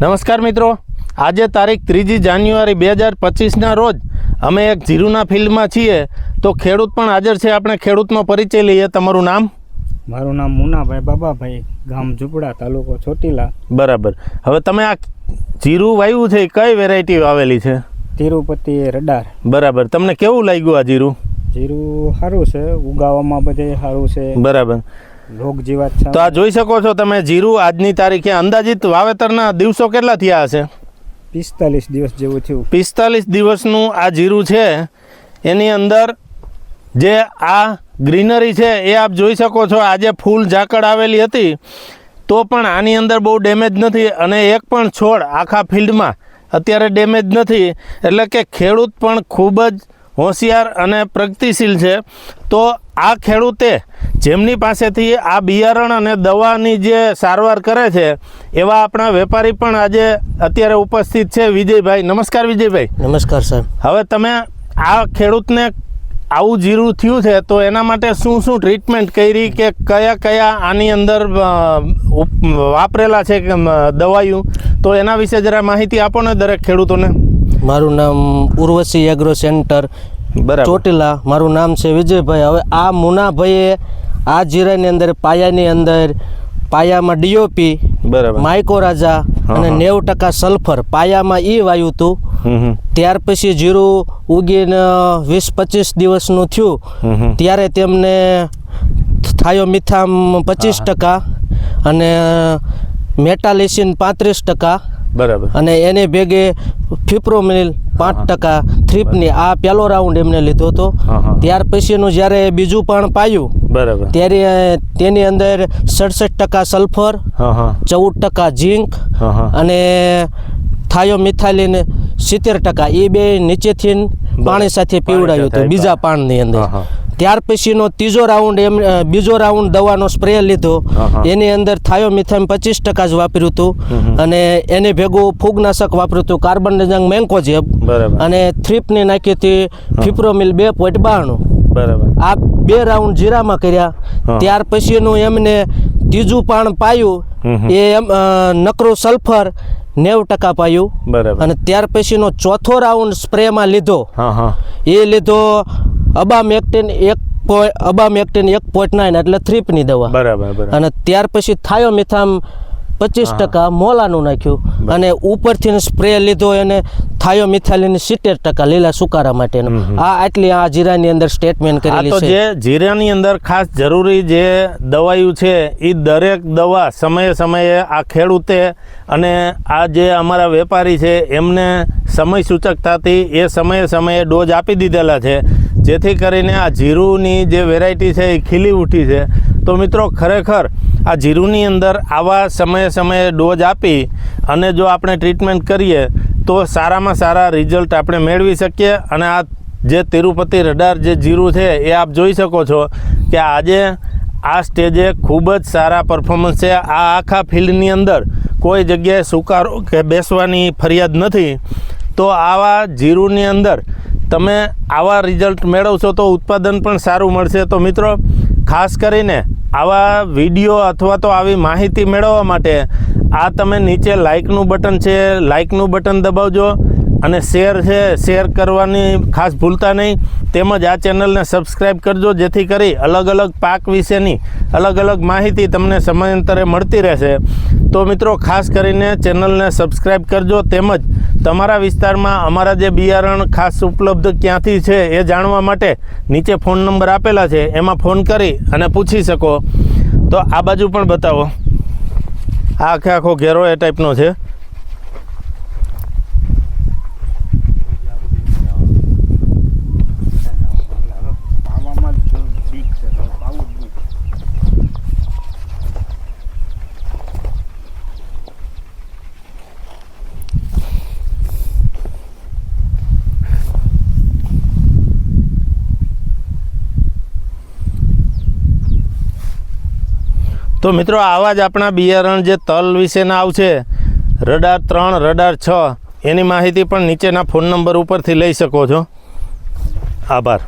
નમસ્કાર મિત્રો. આજે તારીખ ત્રીજી જાન્યુઆરી બે હજાર પચીસના રોજ અમે એક જીરુના ફિલ્ડમાં છીએ. તો ખેડૂત પણ હાજર છે. આપણે ખેડૂતનો પરિચય લઈએ. તમારું નામ? મારું નામ મુનાભાઈ બાબાભાઈ ગામ ઝુપડા તાલુકો ચોટીલા. બરાબર. હવે તમે આ જીરું વાવ્યું છે કઈ વેરાયટી વાવેલી છે? તિરુપતિ રડાર. બરાબર. તમને કેવું લાગ્યું આ જીરું જીરું સારું છે. ઉગાવામાં બધે સારું છે. બરાબર. રોગ જીવાત તો આ જોઈ શકો છો તમે જીરું આજની તારીખે અંદાજિત વાવેતરના દિવસો કેટલા થયા હશે? પિસ્તાલીસ દિવસ જેવું થયું. પિસ્તાલીસ દિવસનું આ જીરું છે. એની અંદર જે આ ગ્રીનરી છે એ આપ જોઈ શકો છો આજે ફૂલ ઝાકળ આવેલી હતી. તો પણ આની અંદર બહુ ડેમેજ નથી અને એક પણ છોડ આખા ફિલ્ડમાં અત્યારે ડેમેજ નથી. એટલે કે ખેડૂત પણ ખૂબ જ હોશિયાર અને પ્રગતિશીલ છે. તો આ ખેડૂતે જેમની પાસેથી આ બિયારણ અને દવાની જે સારવાર કરે છે એવા આપણા વેપારી પણ આજે અત્યારે ઉપસ્થિત છે વિજયભાઈ. નમસ્કાર વિજયભાઈ. નમસ્કાર સર હવે તમે આ ખેડૂતને આવું જીરું થયું છે તો એના માટે શું શું ટ્રીટમેન્ટ કરી કે કયા કયા આની અંદર વાપરેલા છે દવાયું? તો એના વિશે જરા માહિતી આપો ને દરેક ખેડૂતોને. મારું નામ ઉર્વશી એગ્રો સેન્ટર બરાબર. ચોટીલા. મારું નામ છે વિજયભાઈ. હવે આ મુનાભાઈએ આ જીરાની અંદર પાયાની અંદર પાયામાં ડીઓપી બરાબર. માઇકોરાજા અને. નેવું ટકા સલ્ફર. પાયામાં એ વાયું હતું ત્યાર પછી જીરું ઉગીને વીસ પચીસ દિવસનું થયું. ત્યારે તેમને થાયોમિથામ પચીસ ટકા અને મેટાલિસિન પાંત્રીસ ટકા. બરાબર. અને એને ભેગે ફિપ્રોમિલ પાંચ ટકા થ્રીપની આ પહેલો રાઉન્ડ એમને લીધો હતો. ત્યાર પછીનું જ્યારે બીજું પણ પાયું બરાબર. ત્યારે તેની અંદર સડસઠ ટકા સલ્ફર ચૌદ ટકા ઝીંક અને થાયો અને થાયોમિથાલિન સિત્તેર ટકા. એ બે નીચેથી પાણી સાથે પીવડાયું હતું બીજા પાણની અંદર. ત્યાર પછીનો ત્રીજો રાઉન્ડ એમ બીજો રાઉન્ડ દવાનો સ્પ્રે લીધો. એની અંદર થાયોમિથામ પચીસ ટકા જ વાપર્યું હતું. અને એને ભેગું ફૂગનાશક વાપર્યું હતું કાર્બન ડેઝંગ મેન્કોજેબ અને થ્રીપની નાખી હતી ફિપ્રોમિલ બે પોઈન્ટ બાણું. બરાબર. આ બે રાઉન્ડ જીરામાં કર્યા. ત્યાર પછીનું એમને ત્રીજું પાણ પાયું. એ એમ નકરું સલ્ફર નેવ ટકા પાયું. બરાબર. અને ત્યાર પછીનો ચોથો રાઉન્ડ સ્પ્રેમાં લીધો. એ લીધો અબામેક્ટિન એક અબામેક્ટિન એક પોઈન્ટ નાઇન એટલે થ્રીપની દવા. બરાબર અને ત્યાર પછી થાયોમિથામ પચીસ ટકા મોલાનું નાખ્યું. અને ઉપરથી સ્પ્રે લીધો એને થાયોમિથાલિન સિત્તેર ટકા લીલા સુકારા માટેનું. આ આટલી આ જીરાની અંદર સ્ટેટમેન્ટ કરેલી છે. જે જીરાની અંદર ખાસ જરૂરી જે દવાયું છે એ દરેક દવા સમયે સમયે આ ખેડૂતે અને આ જે અમારા વેપારી છે એમને સમય સૂચકતાથી એ સમયે સમયે ડોઝ આપી દીધેલા છે. જેથી કરીને આ જીરુની જે વેરાયટી છે એ ખીલી ઉઠી છે. તો મિત્રો, ખરેખર આ જીરુની અંદર આવા સમયે સમયે ડોઝ આપી અને જો આપણે ટ્રીટમેન્ટ કરીએ, તો સારામાં સારા રિઝલ્ટ આપણે મેળવી શકીએ. અને આ જે તિરુપતિ રડાર જે જીરું છે, એ આપ જોઈ શકો છો કે આજે આ સ્ટેજે ખૂબ જ સારા પરફોર્મન્સ છે. આ આખા ફિલ્ડની અંદર કોઈ જગ્યાએ સુકારો કે બેસવાની ફરિયાદ નથી. તો આવા જીરુની અંદર તમે આવા રિઝલ્ટ મેળવશો તો ઉત્પાદન પણ સારું મળશે. તો મિત્રો, ખાસ કરીને આવા વીડિયો અથવા તો આવી માહિતી મેળવવા માટે આ તમે નીચે લાઇકનું બટન છે. લાઇકનું બટન દબાવજો અને શેર છે. શેર કરવાની ખાસ ભૂલતા નહીં. તેમજ આ ચેનલને સબસ્ક્રાઈબ કરજો, જેથી કરી અલગ અલગ પાક વિશેની અલગ અલગ માહિતી તમને સમયાંતરે મળતી રહેશે. તો મિત્રો, ખાસ કરીને ચેનલને સબસ્ક્રાઈબ કરજો. તેમજ તમારા વિસ્તારમાં અમારા જે બિયારણ ખાસ ઉપલબ્ધ ક્યાંથી છે એ જાણવા માટે નીચે ફોન નંબર આપેલા છે, એમાં ફોન કરી અને પૂછી શકો. તો આ બાજુ પણ બતાવો. આ આખે આખો ઘેરો એ ટાઈપનો છે પાવામાં જ જો બીક છે તો પાવું જ નહીં તો મિત્રો, આવા જ આપણા બિયારણ જે તલ વિશેના આવશે, રડાર ત્રણ, રડાર છ, એની માહિતી પણ નીચેના ફોન નંબર ઉપરથી લઈ શકો છો. આભાર.